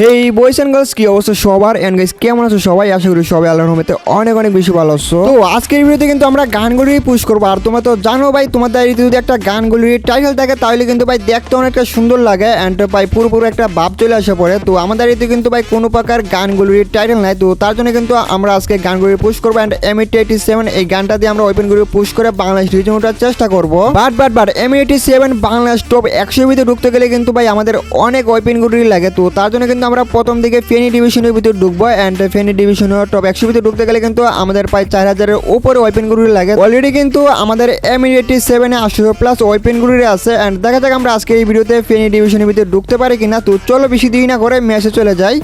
হেই বয়েস and girls কি অবস্থা সবার? এন্ড গাইস কেমন আছো সবাই? আশা করি সবাই আল্লাহর রহমতে অনেক অনেক বেশি ভালো আছো। তো আজকের ভিডিওতে কিন্তু আমরা গানগুলি পুশ করব। আর তোমরা তো জানো ভাই, তোমাদের যদি একটা গানগুলির টাইটেল থাকে, তাহলে কিন্তু ভাই দেখতে অনেকটা সুন্দর লাগে। এন্ড ভাই, পুরোপুরি একটা ভাব চলে আসে পরে। তো আমাদের এতে কিন্তু ভাই কোনো প্রকার গানগুলির টাইটেল নাই। তো তার জন্য কিন্তু আমরা আজকে গানগুলি পুশ করব। অ্যান্ড এম এইটি সেভেন এই গানটা দিয়ে আমরা ওপেন করে পুশ করে বাংলাদেশ রিজন ওঠার চেষ্টা করব। But but but M eighty seven Bangladesh top একশো ভিতরে ঢুকতে গেলে কিন্তু ভাই আমাদের অনেক ওয়েপেন গুলি লাগে। তো তার জন্য কিন্তু আমরা প্রথম দিকে ফেনি ডিভিশনের ভিতরে ঢুকবো অ্যান্ড ফেনি ডিভিশনের টপ একশো ভিতরে ঢুকতে গেলে কিন্তু আমাদের প্রায় চার হাজারের উপরে ওয়েপেন গুলি লাগে। অলরেডি কিন্তু আমাদের এম এইটি সেভেনে আটশো প্লাস ওয়েপেন গুলি আছে অ্যান্ড দেখা যাক আমরা আজকে এই ভিডিওতে ফেনি ডিভিশনের ভিতরে ঢুকতে পারি কিনা। তো চলো বেশি দেরি না করে ম্যাচে চলে যাই।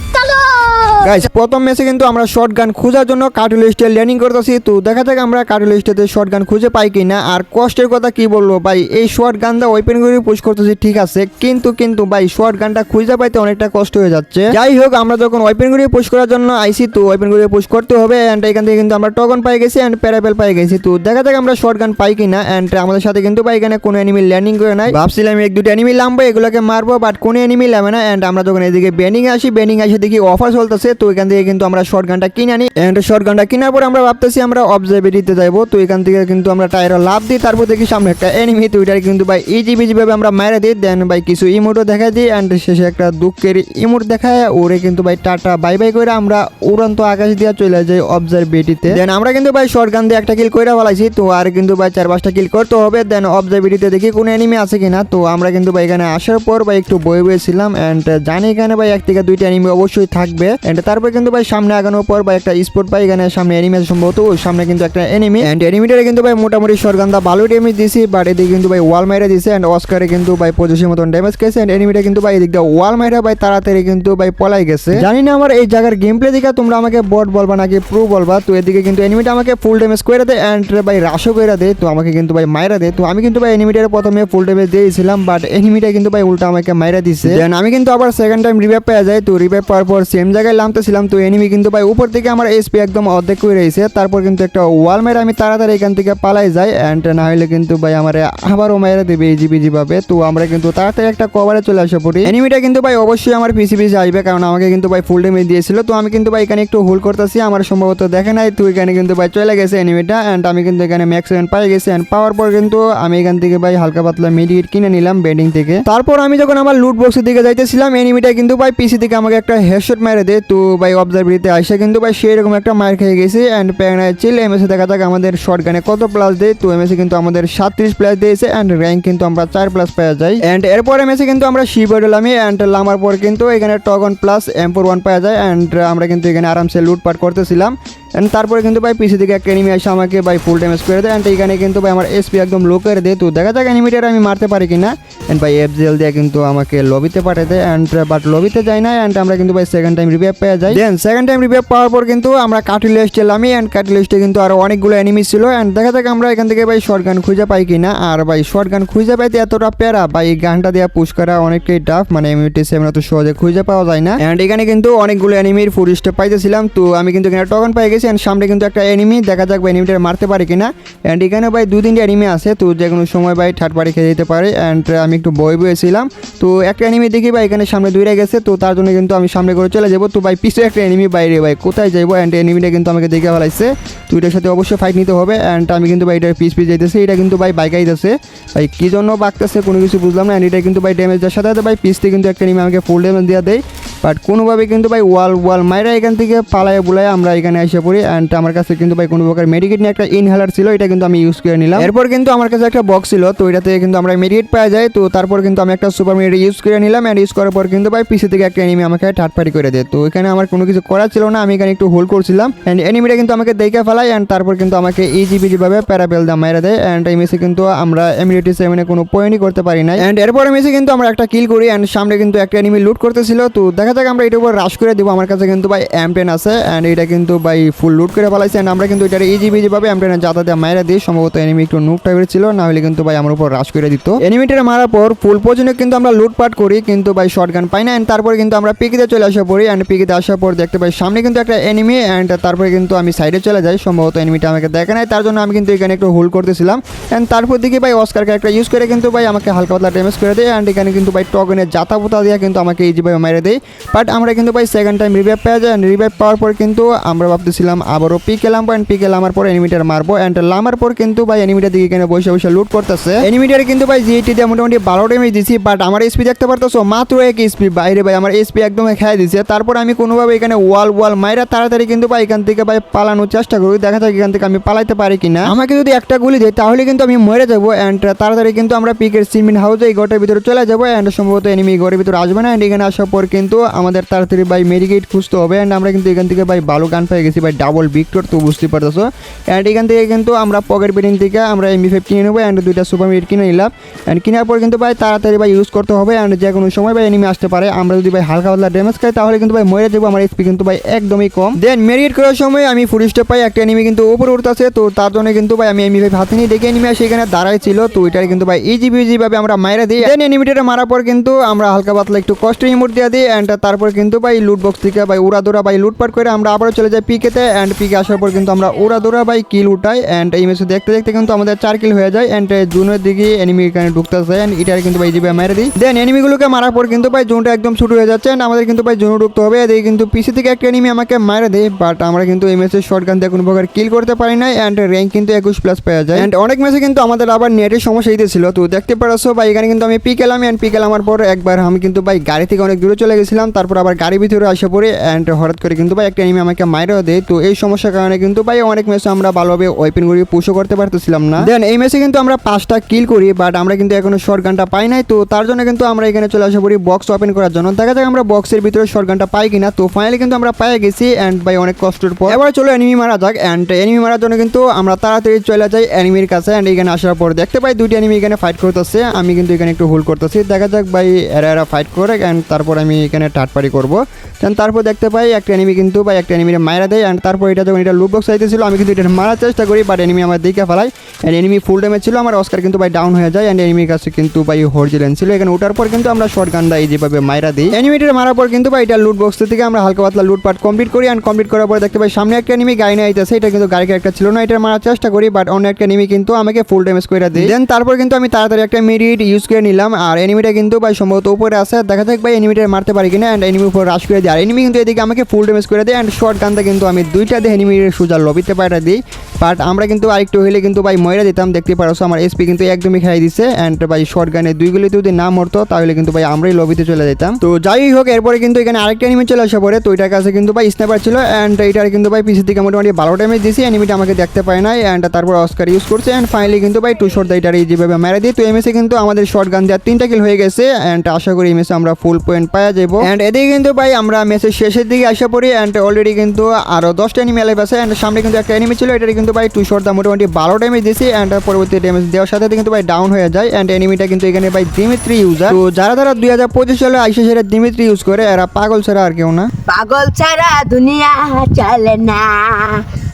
গাইস প্রথম ম্যাচে কিন্তু আমরা শর্ট গান খোঁজার জন্য কার্টুলিস্টে ল্যান্ডিং করতেছি। তো দেখা যাক আমরা কার্টুলিস্টেতে শর্ট গান খুঁজে পাই কিনা। আর কষ্টের কথা কি বলব? ভাই, এই শর্ট গান দা ওয়েপেন গুলি পুশ করতেছি, ঠিক আছে। কিন্তু কিন্তু, ভাই শর্ট গানটা খুঁজে পাইতে অনেকটা কষ্ট হয়ে যাচ্ছে। যাই হোক, আমরা যখন ওয়েপেন গুলি পুশ করার জন্য আইসি তো ওয়েপেন গুলি পুশ করতে হবে। এন্ড এখান থেকে কিন্তু আমরা টকন পাই গেছি এন্ড প্যারাপেল পাই গেছি। তো দেখা যাক আমরা শর্ট গান পাই কিনা। এন্ড আমাদের সাথে কিন্তু ভাই, এখানে কোনো এনিমি ল্যান্ডিং করে নাই। ভাবছিলাম এক দুটো এনিমি নামবো এগুলোকে মারবো বাট কোনো এনিমি নামে না। এন্ড আমরা যখন এদিকে বেনিং আসি বেনিং আসে দেখি অফার চলতেছে। তো এখান থেকে কিন্তু আমরা শর্ট গানটা কিনে আনি। এন্ড শর্ট গানটা কেনার পর আমরা ভাবতেছি আমরা অবজারভেটিতে যাইবো। তো এখান থেকে কিন্তু আমরা টায়ার লাভ দিই। তারপর দেখি সামনে একটা এনিমি তো ওইটার কিন্তু ভাই ইজি বিজি ভাবে আমরা মারা দিই। দেন ভাই কিছু ইমোটও দেখা দিই। এন্ড শেষে একটা দুঃখের ইমোট দেখায়। ওরে কিন্তু ভাই টাটা বাই বাই করে আমরা উড়ন্ত আকাশ দিয়ে চলে যাই অবজারভেটিতে দেন আমরা কিন্তু ভাই শর্ট গান দিয়ে একটা কিল করে ফেলাইছি। তো আর কিন্তু ভাই চার পাঁচটা কিল করতে হবে। দেন অবজারভেটিতে দেখি কোনো এনিমি আছে কিনা। তো আমরা কিন্তু ভাই এখানে আসার পর ভাই একটু বয়ে বয়েছিলাম। এন্ড জানি এখানে ভাই এক থেকে দুইটা এনিমি অবশ্যই থাকবে। এন্ড তারপর কিন্তু ভাই সামনে আগানোর পর ভাই একটা স্পোর্ট পাই এখানে সামনে এনিমি আছে সম্ভবত। ওই সামনে কিন্তু একটা এনিমি এন্ড এনিমিটারে কিন্তু ভাই মোটামুটি সরগান্দা ভালো ড্যামেজ দিয়েছি বাট এদিকে কিন্তু ভাই ওয়াল মাইরা দিছে অ্যান্ড অস্কারে কিন্তু ভাই পঁচিশের মতন ড্যামেজ খেয়েছে। এন্ড এনিমিটা কিন্তু ভাই এদিক দিয়ে ওয়াল মাইরা ভাই তাড়াতাড়ি কিন্তু ভাই পলাই গেছে। জানি না আমার এই জায়গার গেম প্লে দেখে তোমরা আমাকে বট বলবা নাকি প্রো বলবা। তো এদিকে কিন্তু এনিমিটা আমাকে ফুল ড্যামেজ করে দেয় অ্যান্ড ভাই রাশও করে দেয়। তো আমাকে কিন্তু ভাই মাইরা দেয়। তো আমি কিন্তু ভাই এনিমিটার প্রথমে ফুল ড্যামেজ দিয়েছিলাম বাট এনিমিটা কিন্তু ভাই উল্টা আমাকে মাইরা দিছে দেন আমি কিন্তু আবার সেকেন্ড টাইম রিভাইভ পেয়ে যাই। তো রিভাইভ পাওয়ার পর সেম জায়গায় নামতেছিলাম তো এনিমি কিন্তু ভাই উপর থেকে আমার এসপি একদম অর্ধেক করে রয়েছে তারপর কিন্তু একটা ওয়াল মেরে আমি তাড়াতাড়ি এখান থেকে পালাই যাই অ্যান্ড না হলে কিন্তু ভাই আমার আবারও মেরে দেবে ইজি বিজি ভাবে তো আমরা কিন্তু তাড়াতাড়ি একটা কভারে চলে আসে পড়ি। এনিমিটা কিন্তু ভাই অবশ্যই আমার পিসি পিসি আসবে, কারণ আমাকে কিন্তু ভাই ফুল ডেমেজ দিয়েছিল। তো আমি কিন্তু ভাই এখানে একটু হোল করতেছি, আমার সম্ভবত দেখে নাই, তো এখানে কিন্তু ভাই চলে গেছে এনিমিটা অ্যান্ড আমি কিন্তু এখানে ম্যাক্স সেভেন পাই গেছি অ্যান্ড পাওয়ার পর কিন্তু আমি এখান থেকে ভাই হালকা পাতলা মেডিকেট কিনে নিলাম বেডিং থেকে। তারপর আমি যখন আমার লুট বক্সের দিকে যাইতেছিলাম এনিমিটা কিন্তু ভাই পিসি থেকে আমাকে একটা হেডশট মেরে দেয়, তো ভাই অবজারভারিতে আসে, কিন্তু ভাই সেরকম একটা মার খেয়ে গেছে অ্যান্ড প্যাগনায় চিল এম এসে দেখা যাক আমাদের শর্ট গানে কত প্লাস দেয়। তো এম এসে কিন্তু আমাদের সাতত্রিশ প্লাস দিয়েছে অ্যান্ড র্যাঙ্ক কিন্তু আমরা চার প্লাস পাওয়া যাই অ্যান্ড এরপর এম এসে কিন্তু আমরা শিব লামি অ্যান্ড লামার পর কিন্তু এখানে টগন প্লাস এম ফোর ওয়ান পাওয়া যায় অ্যান্ড আমরা কিন্তু এখানে আরামসে লুটপাট করতেছিলাম। অ্যান্ড তারপরে কিন্তু ভাই পিসি থেকে একটা এনিমি আসে আমাকে, ভাই ফুল ড্যামেজ করে দেয়। অ্যান্ড এখানে কিন্তু ভাই আমার এসপি একদম লো করে দেয়। তো দেখা যাক এনিমিটার আমি মারতে পারি কি না অ্যান্ড ভাই এফ জেল দিয়ে কিন্তু আমাকে লবিতে পাঠিয়ে দেয়। অ্যান্ড বাট লবিতে যাই না অ্যান্ড আমরা কিন্তু ভাই সেকেন্ড টাইম রিভাইভ পেয়ে যাই। দেন সেকেন্ড টাইম রিভাইভ পাওয়ার পর কিন্তু আমরা কাটিল লিস্টে আমি অ্যান্ড কাটিল লিস্টে কিন্তু আরও অনেকগুলো এনিমি ছিল। অ্যান্ড দেখা যাক আমরা এখান থেকে ভাই শর্ট গান খুঁজে পাই কিনা। আর ভাই শর্ট গান খুঁজে পাইতে এতটা প্যারা, ভাই এই গানটা দেওয়া পুশ করা অনেকটাই টাফ মানে এমনিটি সেভেন তো সহজে খুঁজে পাওয়া যায় না। অ্যান্ড এখানে কিন্তু অনেকগুলো এনিমির ফুল স্টেপ পাইতেছিলাম। তো আমি কিন্তু এখানে টকন পাই গেছি। অ্যান্ড সামনে কিন্তু একটা এনিমি দেখা যাক ভাই এনিমিটা মারতে পারি কিনা। অ্যান্ড এখানে ভাই দু তিনটে এনিমি আছে, তো যে কোনো সময় ভাই থার্ড পার্টি খেয়ে যেতে পারে। অ্যান্ড আমি একটু বই বয়েছিলাম তো একটা এনিমি দেখি ভাই, এখানে সামনে দূরে গেছে, তো তার জন্য কিন্তু আমি সামনে করে চলে যাব। তো ভাই পিছিয়ে একটা এনিমি বাইরে ভাই, কোথায় যাব অ্যান্ড এনিমিটা কিন্তু আমাকে দেখে ফেলাইছে। তো এটার সাথে অবশ্যই ফাইট নিতে হবে। অ্যান্ড আমি কিন্তু ভাই এটার পিস পিস যাইতেছে, এটা কিন্তু ভাই বাইক আইতেছে। ভাই কী জন্য বাগতেছে কোনো কিছু বুঝলাম না। অ্যান্ড এটা কিন্তু ভাই ড্যামেজের সাথে সাথে ভাই পিসতে কিন্তু একটা এনিমি আমাকে ফুল ড্যামেজ দিয়ে দেয়। বাট কোনোভাবে কিন্তু ভাই ওয়াল ওয়াল মাইরা এখান থেকে পালায় বুলায় আমরা এখানে এসে পড়ি অ্যান্ড আমার কাছে কিন্তু ভাই কোনো প্রকার মেডিকেট নিয়ে একটা ইনহেলার ছিল, এটা কিন্তু আমি ইউজ করে নিলাম। এরপর কিন্তু আমার কাছে একটা বক্স ছিল, তো এটাতে কিন্তু আমরা মেডিকেট পাওয়া যায়, তো তারপর কিন্তু আমি একটা সুপার মেডিকেট ইউজ করে নিলাম অ্যান্ড ইউজ করার পর কিন্তু ভাই পিসি থেকে একটা এনিমি আমাকে থার্ড পার্টি করে দেয়। তো এখানে আমার কোনো কিছু করার ছিল না, আমি এখানে একটু হোল্ড করছিলাম অ্যান্ড এনিমিটা কিন্তু আমাকে দেখে ফেলায় অ্যান্ড তারপর কিন্তু আমাকে ইজি বিজি ভাবে প্যারাবেল দাম মাইরা দেয় অ্যান্ড এই মেসে কিন্তু আমরা এমিউনিটি সেভেনে কোনো পয়েন্টই করতে পারি না অ্যান্ড এরপরে মেসে কিন্তু আমরা একটা কিল করি অ্যান্ড সামনে কিন্তু একটা এনিমি লুট করতেছিল, তো দেখা যাক আমরা এটার উপর রাশ করে দেবো। আমার কাছে কিন্তু ভাই এম টেন আছে অ্যান্ড এটা কিন্তু ভাই ফুল লুট করে ফেলাইছে অ্যান্ড আমরা কিন্তু এটার ইজি বিজি ভাবে এম টেনের যাতা দিয়ে মাইরা দিই। সম্ভবত এনিমি একটু নুক টাইপের ছিল না হলে কিন্তু ভাই আমার উপর রাশ করে দিত। এনিমিটার মারার পর ফুল পর্যন্ত কিন্তু আমরা লুটপাট করি, কিন্তু ভাই শর্ট গান পাই না অ্যান্ড তারপরে কিন্তু আমরা পিকিতে চলে আসা পড়ি অ্যান্ড পিকিতে আসার পর দেখতে পাই সামনে কিন্তু একটা এনিমি অ্যান্ড তারপরে কিন্তু আমি সাইডে চলে যাই। সম্ভবত এনিমিটা আমাকে দেখে নাই, তার জন্য আমি কিন্তু এখানে একটু হোল্ড করতেছিলাম। অ্যান্ড তারপর দিকে ভাই অস্কারকে একটা ইউজ করে কিন্তু ভাই আমাকে হালকা পাতলা ড্যামেজ করে দেয়। অ্যান্ড এখানে কিন্তু ভাই টগনের জাতা পোতা দিয়ে কিন্তু আমাকে ইজি ভাবে মেরে দেয়। বাট আমরা কিন্তু ভাই সেকেন্ড টাইম রিভাইভ পেয়ে যাই। রিভাইভ পাওয়ার পর কিন্তু আমরা ভাবতেছিলাম আবারও পিকে লামবো অ্যান্ড পিকে লামার পর এনিমিটার মারবো। অ্যান্ড লামার পর কিন্তু ভাই এনিমিটার দিকে এখানে বসে বসে লুট করতেছে। এনিমিটার কিন্তু ভাই জিএটি দিয়ে মোটামুটি বারো ডেমেজ দিছি বাট আমার এসপি দেখতে পারতেছো? মাত্র এক এসপি বাইরে ভাই আমার এসপি একদম খেয়ে দিছে। তারপর আমি কোনোভাবে এখানে ওয়াল ওয়াল মাইরা তাড়াতাড়ি কিন্তু ভাই এখান থেকে ভাই পালানোর চেষ্টা করি। দেখা যাক এখান থেকে আমি পালাইতে পারি কিনা। আমাকে যদি একটা গুলি দেয়, তাহলে কিন্তু আমি মরে যাব। অ্যান্ড তাড়াতাড়ি কিন্তু আমরা পিকের সিমেন্ট হাউসে এই ঘরটার ভিতরে চলে যাব। অ্যান্ড সম্ভবত এনিমি ঘরের ভিতরে আসবে না। অ্যান্ড এখানে আসার পর কিন্তু আমাদের তাড়াতাড়ি ভাই মেডিকেট খুঁজতে হবে অ্যান্ড আমরা কিন্তু এখান থেকে ভাই ভালো গান পেয়ে গেছি ভাই ডাবল ভিক্টর তো বুঝতে পারতেছো। অ্যান্ড এখান থেকে কিন্তু আমরা পকেট বেডিং থেকে আমরা এমবি ফাইভ কিনে নেব অ্যান্ড দুইটা সুপার মিট কিনে নিলাম। অ্যান্ড কেনার পর কিন্তু ভাই তাড়াতাড়ি ভাই ইউজ করতে হবে অ্যান্ড যে কোনো সময় ভাই এনিমি আসতে পারে। আমরা যদি ভাই হালকা পাতলা ড্যামেজ খাই, তাহলে কিন্তু ভাই মরে যাব, আমার এসপি কিন্তু ভাই একদমই কম। দেন মেরিট করার সময় আমি ফুল স্টেপ পাই, একটা এনিমি কিন্তু উপরে উঠতেছে, তো তার জন্য কিন্তু ভাই আমি এমবি ফাইভ হাতে নিয়ে দেখে এনিমি সেখানে দাঁড়াই ছিল, তো ওইটার কিন্তু ভাই ইজি বিজি ভাবে আমরা মাইরা দিই। দেন এনিমিটারে মারার পর কিন্তু আমরা হালকা পাতলা একটু কষ্ট ইমোট দিয়ে দিই অ্যান্ড তারপর কিন্তু ভাই লুট বক্স থেকে ভাই উড়া দৌড়া ভাই লুটপাট করে আমরা আবারও চলে যাই পিকেতে অ্যান্ড পিকে আসার পর কিন্তু আমরা উড়া দৌড়া ভাই কিল উঠাই অ্যান্ড এই ম্যাচে দেখতে দেখতে কিন্তু আমাদের চার কিল হয়ে যায় অ্যান্ড জুনের দিকে এনিমি এখানে ঢুকতেছে অ্যান্ড এটার কিন্তু ভাই জিবে মেরে দিই। দেন এনিমিগুলোকে মারার পর কিন্তু ভাই জোনটা একদম ছুট হয়ে যাচ্ছে অ্যান্ড আমাদের কিন্তু ভাই জোনে ঢুকতে হবে। এদিকে কিন্তু পিসি থেকে একটা এনিমি আমাকে মারে দেয় বাট আমরা কিন্তু এই ম্যাচে শর্ট গান দিয়ে কোনো প্রকার কিল করতে পারি না অ্যান্ড র্যাঙ্ক কিন্তু একুশ প্লাস পাওয়া যায়। অ্যান্ড অনেক ম্যাচে কিন্তু আমাদের আবার নেটের সমস্যা দিতেছিল তো দেখতে পারছ ভাই, এখানে কিন্তু আমি পিক এলাম অ্যান্ড পিক এলামার পর একবার আমি কিন্তু ভাই গাড়ি থেকে অনেক দূরে চলে গেছিলাম। তারপর আবার গাড়ির ভিতরে আসা পড়ে অ্যান্ড হঠাৎ করে কিন্তু ভাই একটা এনিমি আমাকে মাইরেও দেয়। তো এই সমস্যার কারণে কিন্তু ভাই অনেক ম্যাচে আমরা ভালোভাবে ওয়েপেন গুলি পুশও করতে পারতেছিলাম না। দেন এই ম্যাচে কিন্তু আমরা পাঁচটা কিল করি বাট আমরা কিন্তু এখনও শর্ট গানটা পাই নাই। তো তার জন্য কিন্তু আমরা এখানে চলে আসা পড়ি বক্স ওপেন করার জন্য। দেখা যাক আমরা বক্সের ভিতরে শর্ট গানটা পাই কিনা। তো ফাইনালি কিন্তু আমরা পাই গেছি অ্যান্ড ভাই অনেক কষ্টের পর। এবার চলো এনিমি মারা যাক অ্যান্ড এনিমি মারার জন্য কিন্তু আমরা তাড়াতাড়ি চলে যাই এনিমির কাছে অ্যান্ড এখানে আসার পর দেখতে পাই দুটি এনিমি এখানে ফাইট করতেছে। আমি কিন্তু এখানে একটু হোল্ড করতেছি। দেখা যাক ভাই এরা এরা ফাইট করে অ্যান্ড তারপর আমি এখানে টাটপারি করব। দেন তারপর দেখতে পাই একটা এনিমি কিন্তু ভাই একটা এনিমিরে মারা দেয়। অ্যান্ড তারপর এটা যখন এটা লুট বক্স চাইতেছিল, আমি কিন্তু এটা মারার চেষ্টা করি বাট এনিমি আমার দিকে ফেলাই। অ্যান্ড এনিমি ফুল ড্যামেজ ছিল, আমার অস্কার কিন্তু ভাই ডাউন হয়ে যায়। অ্যান্ড এনিমির কাছে কিন্তু ভাই হরজিলেন ছিল। এখানে ওঠার পর কিন্তু আমরা শর্ট গান দেয় যেভাবে মাইরা দিই। এনিমিটার মারার পর কিন্তু ভাই এটা লুট বক্স থেকে আমরা হালকা পাতলা লুটপাট কমপ্লিট করি। অ্যান্ড কমপ্লিট করার পর দেখতে পাই সামনে একটা এনিমি গাড়ি নিয়ে আইতেছে। এটা কিন্তু গাড়ি একটা ছিল না এটা মারার চেষ্টা করি বাট অন্য একটা এনিমি কিন্তু আমাকে ফুল ড্যামেজ করে দেয়। দেন তারপর কিন্তু আমি তাড়াতাড়ি একটা মিডিট ইউজ করে নিলাম। আর এনিমিটা কিন্তু ভাই সম্ভবত উপরে আছে। দেখা যাক ভাই এনিমিটার মারতে পারি কিনা। অ্যান্ড এনিমির উপর রাশ করে দিই। আর এনিমি কিন্তু এদিকে আমাকে ফুল ড্যামেজ করে দেয় অ্যান্ড শর্ট গানটা কিন্তু আমি দুইটা দিয়ে এনিমির সোজা লবিতে পাঠা দিই। বাট আমরা কিন্তু আরেকটু হইলে কিন্তু ভাই ময়রা দিতাম, দেখতে পারো। আমার এসপি কিন্তু একদমই খাই দিছে। অ্যান্ড ভাই শর্ট গানে দুইগুলিতে যদি না মরতো, তাহলে কিন্তু ভাই আমরাই লবিতে চলে যেতাম। তো যাই হোক, এরপরে কিন্তু এখানে আরেকটা এনিমি চলে আসা পরে। তো এটার কাছে কিন্তু ভাই স্ন্যাপার ছিল। অ্যান্ড এটার কিন্তু ভাই পিসি থেকে মোটামুটি ভালো ড্যামেজ দিয়েছি এনিমিটা আমাকে দেখতে পায় নাই। অ্যান্ড তারপর অস্কার ইউজ করছে। অ্যান্ড ফাইনালি কিন্তু ভাই টু শর্ট এটার এই যেভাবে মেরে দিই, তো এমএসে কিন্তু আমাদের শর্ট গান দেওয়ার তিনটা কিল হয়ে গেছে। অ্যান্ড আশা করি এমএসে আমরা ফুল পয়েন্ট পাওয়া যাব। অ্যান্ড এদিকে কিন্তু ভাই আমরা ম্যাচের শেষের দিকে আসা পড়ি। অ্যান্ড অলরেডি কিন্তু আরও দশটা এনিমি অ্যালাইভ আছে। অ্যান্ড সামনে কিন্তু একটা এনিমি ছিল। এটার কিন্তু ভাই টু শর্ট দা মোটামুটি বারো ড্যামেজ দিয়েছি অ্যান্ড পরবর্তী ড্যামেজ দেওয়ার সাথে সাথে কিন্তু ভাই ডাউন হয়ে যায় অ্যান্ড এনিমিটা কিন্তু এখানে ভাই দিমিত্রি ইউজার তো যারা যারা দুই হাজার পঁচিশ সালে আইসে সেটা দিমিত্রি ইউজ করে এরা পাগল ছাড়া আর কেউ না। পাগল ছাড়া দুনিয়া চলে না।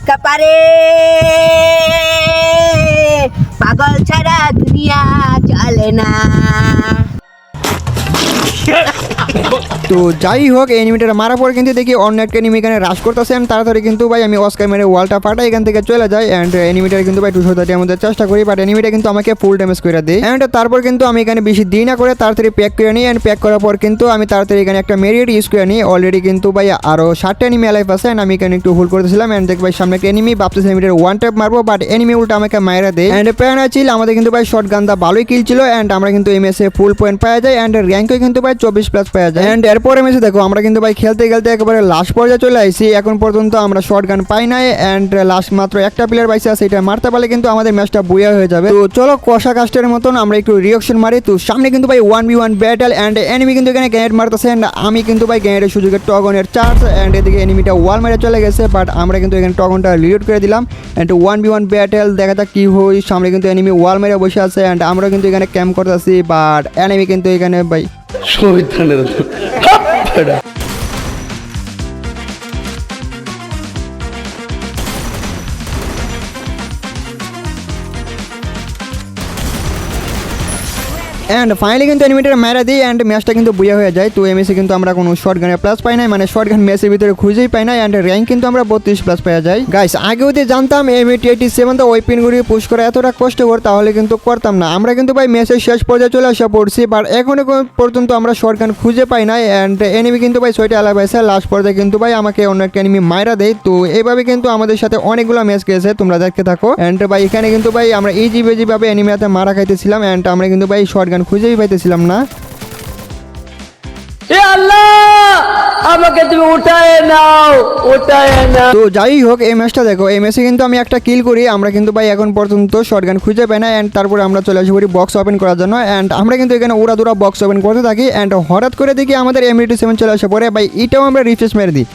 কপারে। পাগল ছাড়া দুনিয়া চলে না। তো যাই হোক এনিমিটার মারার পর কিন্তু দেখি অন্য একটা এনিমি এখানে রাশ করতেছে। and তাড়াতাড়ি কিন্তু ভাই, আমি অস্কার মেরে ওয়ালটা ফাটাই এখান থেকে চলে যাই। অ্যান্ড এনিমিটার কিন্তু ভাই দুশো থার্টি আমাদের চেষ্টা করি বাট এনিমিটা কিন্তু আমাকে ফুল ড্যামেজ করে দেয়। অ্যান্ড তারপর কিন্তু আমি এখানে বেশি দিই না করে তাড়াতাড়ি প্যাক করে নিই। অ্যান্ড প্যাক করার পর কিন্তু আমি তাড়াতাড়ি এখানে একটা মেরিট ইউজ করে নিই। অলরেডি কিন্তু ভাই আরও ষাটটা এনিমি লাইফ আছে অ্যান্ড আমি এখানে একটু হোল্ড করেছিলাম। অ্যান্ড দেখ ভাই, সামনে একটা এনিমি ভাবতেছি এনিমিটার ওয়ান ট্যাপ মারবো বাট এনিমি উল্টা আমাকে মায়েরা দেয়। অ্যান্ড প্যান ছিল আমাদের কিন্তু ভাই শর্ট গান দা ভালোই কিল ছিল। অ্যান্ড আমরা কিন্তু এমএসএ ফুল পয়েন্ট পাওয়া যায়। অ্যান্ড র্যাঙ্কে কিন্তু ভাই চব্বিশ প্লাস পাওয়া যায়। অ্যান্ড এরপরে মেসে, দেখো, আমরা কিন্তু ভাই খেলতে খেলতে একেবারে লাস্ট পর্যায়ে চলে আসছি এখন পর্যন্ত আমরা শর্ট গান পাই নাই অ্যান্ড লাস্ট মাত্র একটা প্লেয়ার পাইছে এটা মারতে পারলে কিন্তু আমাদের ম্যাচটা বুয়া হয়ে যাবে। তো চলো, কষা কাস্টের মতন আমরা একটু রিয়াকশন মারি। তো সামনে কিন্তু ভাই one v one battle and enemy কিন্তু এখানে গ্যানেট মারতেছে অ্যান্ড আমি কিন্তু ভাই গ্যানেটের সুযোগে টগনের চার্জ অ্যান্ড এদিকে এনিমিটা ওয়াল মেরে চলে গেছে বাট আমরা কিন্তু এখানে টগনটা রিলোড করে দিলাম। And one v one battle দেখা যাক কি হই সামনে কিন্তু এনিমি ওয়াল মেরে বসে আছে অ্যান্ড আমরা কিন্তু এখানে ক্যাম্প করতেছি বাট এনিমি কিন্তু এখানে ভাই শহীদানের অ্যান্ড ফাইনালি কিন্তু এনিমিটার মেরা দিই অ্যান্ড ম্যাচটা কিন্তু বুয়া হয়ে যায়। তো এমএসে কিন্তু আমরা কোনো শর্ট গানের প্লাস পাই নাই। মানে শর্ট গান ম্যাচের ভিতরে খুঁজেই পাই না অ্যান্ড র্যাঙ্ক কিন্তু আমরা বত্রিশ প্লাস পাওয়া যায়। গাইস আগে যদি জানতাম এম এইটি এইটি সেভেন তো ওই পিনগুলি পুশ করে এতটা কষ্টকর, তাহলে কিন্তু করতাম না। আমরা কিন্তু ভাই ম্যাচের শেষ পর্যায়ে চলে আসা পড়ছি। বাট এখনও পর্যন্ত আমরা শর্ট গান খুঁজে পাই না অ্যান্ড এনিমি কিন্তু ভাই ছয়টা আলাদা পাইছে। লাস্ট পর্যায়ে কিন্তু ভাই আমাকে অন্য একটা এনিমি মাইরা দেয়। তো এইভাবে কিন্তু আমাদের সাথে অনেকগুলো ম্যাচ গেছে তোমরা দেখতে থাকো। অ্যান্ড ভাই এখানে কিন্তু ভাই আমরা ইজি বেজি ভাবে এনিমি হাতে মারা খাইতেছিলাম। অ্যান্ড আমরা কিন্তু ভাই শর্ট গান খুঁজেই পাইতেছিলাম না। এ আল্লাহ আমাকে তুমি উঠায় নাও উঠায় নাও। তো যাই হোক এই ম্যাচটা দেখো এই ম্যাচে কিন্তু আমি একটা কিল করি আমরা কিন্তু ভাই এখন পর্যন্ত শর্ট গান খুঁজে পাই না অ্যান্ড তারপরে আমরা চলে আসি করি বক্স ওপেন করার জন্য অ্যান্ড আমরা কিন্তু এখানে উড়া দুরা বক্স ওপেন করতে থাকি অ্যান্ড হঠাৎ করে দেখি আমাদের এমএটি সেভেন চলে আসে পরে ভাই এটাও আমরা রিফ্রেশ মেরে দিই।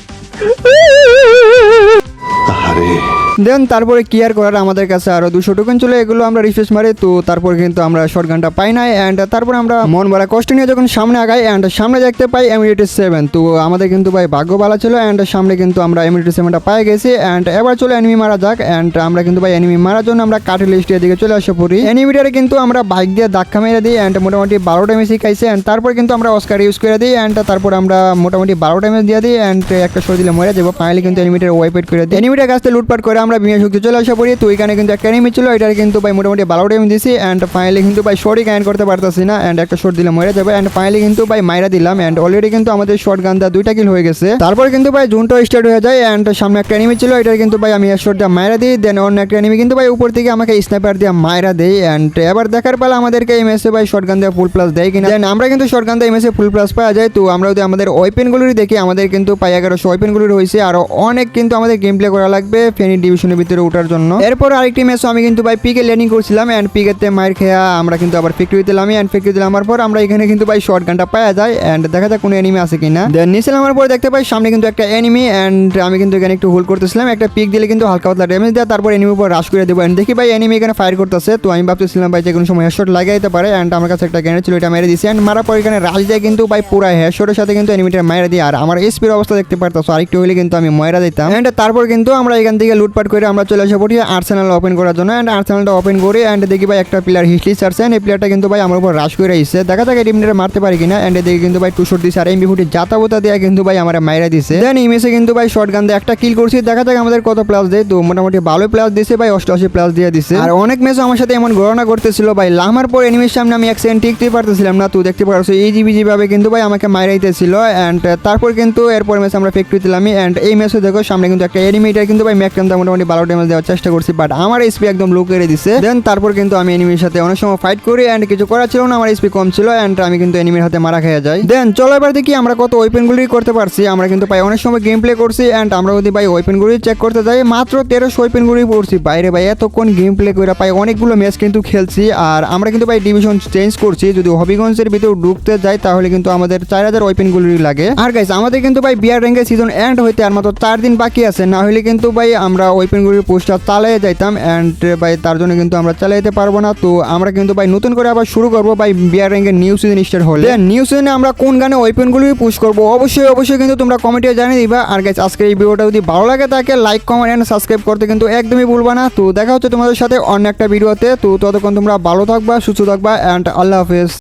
দেন তারপরে কি আর করার আমাদের কাছে আরও দুশো টোকেন চলে এগুলো আমরা রিফ্রেশ মারি, তো তারপর কিন্তু আমরা শর্ট গানটা পাই নাই অ্যান্ড তারপর আমরা মন ভরা কষ্ট নিয়ে যখন সামনে আগাই অ্যান্ড সামনে দেখতে পাই এমিডিটি সেভেন তো আমাদের কিন্তু ভাই ভাগ্য ভালো ছিল অ্যান্ড সামনে কিন্তু আমরা এমিডিটি সেভেনটা পাই গেছি অ্যান্ড এবার চলে এনিমি মারা যাক অ্যান্ড আমরা কিন্তু ভাই এনিমি মারার জন্য আমরা কাঠের লিস্টের দিকে চলে আসে পড়ি। এনিমিটারে কিন্তু আমরা বাইক দিয়ে ধাক্কা মেরে দিই অ্যান্ড মোটামুটি বারোটা মেসি খাইছে অ্যান্ড তারপর কিন্তু আমরা অস্কার ইউজ করে দিই অ্যান্ড তারপর আমরা মোটামুটি বারোটা মেস দিয়ে দিই অ্যান্ড একটা শো দিলে মরে যাব ফাইনালি কিন্তু এনিমিটার ওয়াইপেট করে দিই। এনিমিটার কাছ লুটপাট করে আমরা বিনা শক্তি চলে আসা পড়ি। তো এখানে কিন্তু একটা এনিমি ছিল, এটার কিন্তু ভাই মোটামুটি বারোটা এম দিছি অ্যান্ড ফাইনালি কিন্তু ভাই শর্টই গাইন করতে পারতেছি না। অ্যান্ড একটা শর্ট দিলে মরে যাবে। অ্যান্ড ফাইনালি কিন্তু ভাই মাইরা দিলাম। অ্যান্ড অলরেডি কিন্তু আমাদের শর্ট গান দা দুইটা কিল হয়ে গেছে। তারপর কিন্তু ভাই জুনটা স্টার্ট হয়ে যায়। অ্যান্ড সামনে একটা এনিমি ছিল, এটার কিন্তু ভাই আমি শর্ট দিয়ে মাইরা দিই। দেন অন্য একটা এনিমি কিন্তু ভাই উপর থেকে আমাকে স্নাইপার দিয়ে মাইরা দেয়। অ্যান্ড এবার দেখার পালা আমাদেরকে এই ম্যাচে ভাই শর্ট গান ফুল প্লাস দেয় কিনা। দেন আমরা কিন্তু শর্ট গান দিয়ে এই ফুল প্লাস পাওয়া যায়। তো আমরা যদি আমাদের ওয়েপেনগুলোরই দেখি, আমাদের কিন্তু পাই এগারোশো ওয়েপেনগুলোর হয়েছে। আরও অনেক কিন্তু আমাদের গেম প্লে করা লাগবে। ফেনি ডিভিশনের ভিতরে ওঠার জন্য। এরপর আরেকটি ম্যাচও আমি কিন্তু ভাই পিকে লেনিং করছিলাম অ্যান্ড পিকেতে মায়ের খেয়া আমরা কিন্তু আবার ফ্যাক্টরি দিলাম। অ্যান্ড ফ্যাক্টরি দিলাম আমার পর আমরা এখানে কিন্তু ভাই শর্ট গানটা পাওয়া যায় অ্যান্ড দেখা যাক কোনো এনিমি আছে কিনা। দেন নিচে নামার পর দেখতে পাই সামনে কিন্তু একটা এনিমি অ্যান্ড আমি কিন্তু এখানে একটু হোল্ড করতেছিলাম। একটা পিক দিলে কিন্তু হালকা পাতলা ড্যামেজ দেয়, তারপর এনিমির উপর রাশ করে দেবো। অ্যান্ড দেখি ভাই এনিমি এখানে ফায়ার করতেছে। তো আমি ভাবতেছিলাম ভাই যে কোনো সময় হেডশট লাগাই দিতে পারে অ্যান্ড আমার কাছে একটা গ্যানেট ছিল, এটা মেরে দিছি। অ্যান্ড মারার পর এখানে রাশ দিয়ে কিন্তু ভাই পুরো হেডশটের সাথে কিন্তু এনিমিটা মেরে দিই। আর আমার এসপির অবস্থা দেখতে পারতাম আরেকটু হলে কিন্তু আমি ময়রা দিতাম। অ্যান্ড তারপর কিন্তু আমরা এখান থেকে লুটপাট করে আমরা চলে আসে পড়ি আর্সেনাল ওপেন করার জন্য। অ্যান্ড আর্সেনালটা ওপেন করে অ্যান্ড দেখি ভাই একটা প্লেয়ার হিসলি চারছেন এই প্লেয়ারটা কিন্তু ভাই আমার উপর রাশ করে এসেছে। দেখা যাক এডিমিটারে মারতে পারি কিনা। অ্যান্ড দেখি কিন্তু ভাই টু শট দিছে। আর এমবি ফুটি জাতা বোতা দেয়া কিন্তু ভাই আমার মাইরা দিছে। দেন ইমেসে কিন্তু ভাই শর্ট গান দিয়ে একটা কিল করছি। দেখা যাক আমাদের কত প্লাস দেয়। তো মোটামুটি ভালো প্লাস দিছে ভাই, অষ্টআশি প্লাস দিয়ে দিছে। আর অনেক ম্যাচও আমার সাথে এমন গণনা করতেছিল ভাই। লামার পর এনিমির সামনে আমি এক সেকেন্ড টিকতে পারতেছিলাম না। তো দেখতে পারছ এই জিবি ভাবে কিন্তু ভাই আমাকে মাইরাইতেছিল অ্যান্ড তারপর কিন্তু এরপর ম্যাচ আমরা ফেক্টরি দিলাম অ্যান্ড এই ম্যাচও দেখো সামনে কিন্তু একটা এনিমিটার কিন্তু ভাই ম্যাকটামটা মোটামুটি ভালো ড্যামেজ দেওয়ার চেষ্টা করছি বাট আমার এসপি একদম লো করে দিছে। দেন তারপর কিন্তু আমি এনিমির সাথে অনেক সময় ফাইট করি অ্যান্ড কিছু করা ছিল না, আমার এসপি কম ছিল অ্যান্ড আমি কিন্তু এনিমির হাতে মারা খেয়ে যাই। দেন চলো এবার দেখি আমরা কত ওয়েপেনগুলি করতে পারছি। আমরা কিন্তু ভাই অনেক সময় গেম প্লে করছি অ্যান্ড আমরা যদি ভাই ওয়েপেনগুলি চেক করতে যাই। মাত্র তেরোশো ওয়েপেনগুলি পড়ছি। বাইরে ভাই এতক্ষণ গেম প্লে করে পাই অনেকগুলো ম্যাচ কিন্তু খেলছি আর আমরা কিন্তু ভাই ডিভিশন চেঞ্জ করছি। যদি হবিগঞ্জের ভিতর ঢুকতে যাই তাহলে কিন্তু আমাদের চার হাজার ওয়েপেনগুলি লাগে। আর গাইস আমাদের কিন্তু ভাই বিয়ার র্যাঙ্কের সিজন এন্ড হইতে আর মাত্র চার দিন বাকি আছে। না হলে কিন্তু ভাই আমরা ওয়েপেনগুলির পোস্টার চালিয়ে যাইতাম অ্যান্ড ভাই, তার জন্য কিন্তু আমরা চালিয়ে যেতে পারব না। তো আমরা কিন্তু, ভাই, নতুন করে আবার শুরু করব, ভাই বিয়ার র্যাঙ্কের নিউ সিজন স্টার্ট হলে। নিউ সিজনে আমরা কোন গানে ওয়েপেনগুলি পুশ করব? অবশ্যই অবশ্যই কিন্তু তোমরা কমেন্টে জানিয়ে দিবা। আর গাইস আজকের এই ভিডিওটা যদি ভালো লাগে তাকে লাইক কমেন্ট অ্যান্ড সাবস্ক্রাইব করতে কিন্তু একদমই ভুলবা না। তো দেখা হচ্ছে তোমাদের সাথে অন্য একটা ভিডিওতে। তো ততক্ষণ তোমরা ভালো থাকবা, সুস্থ থাকবা অ্যান্ড আল্লাহ হাফেজ।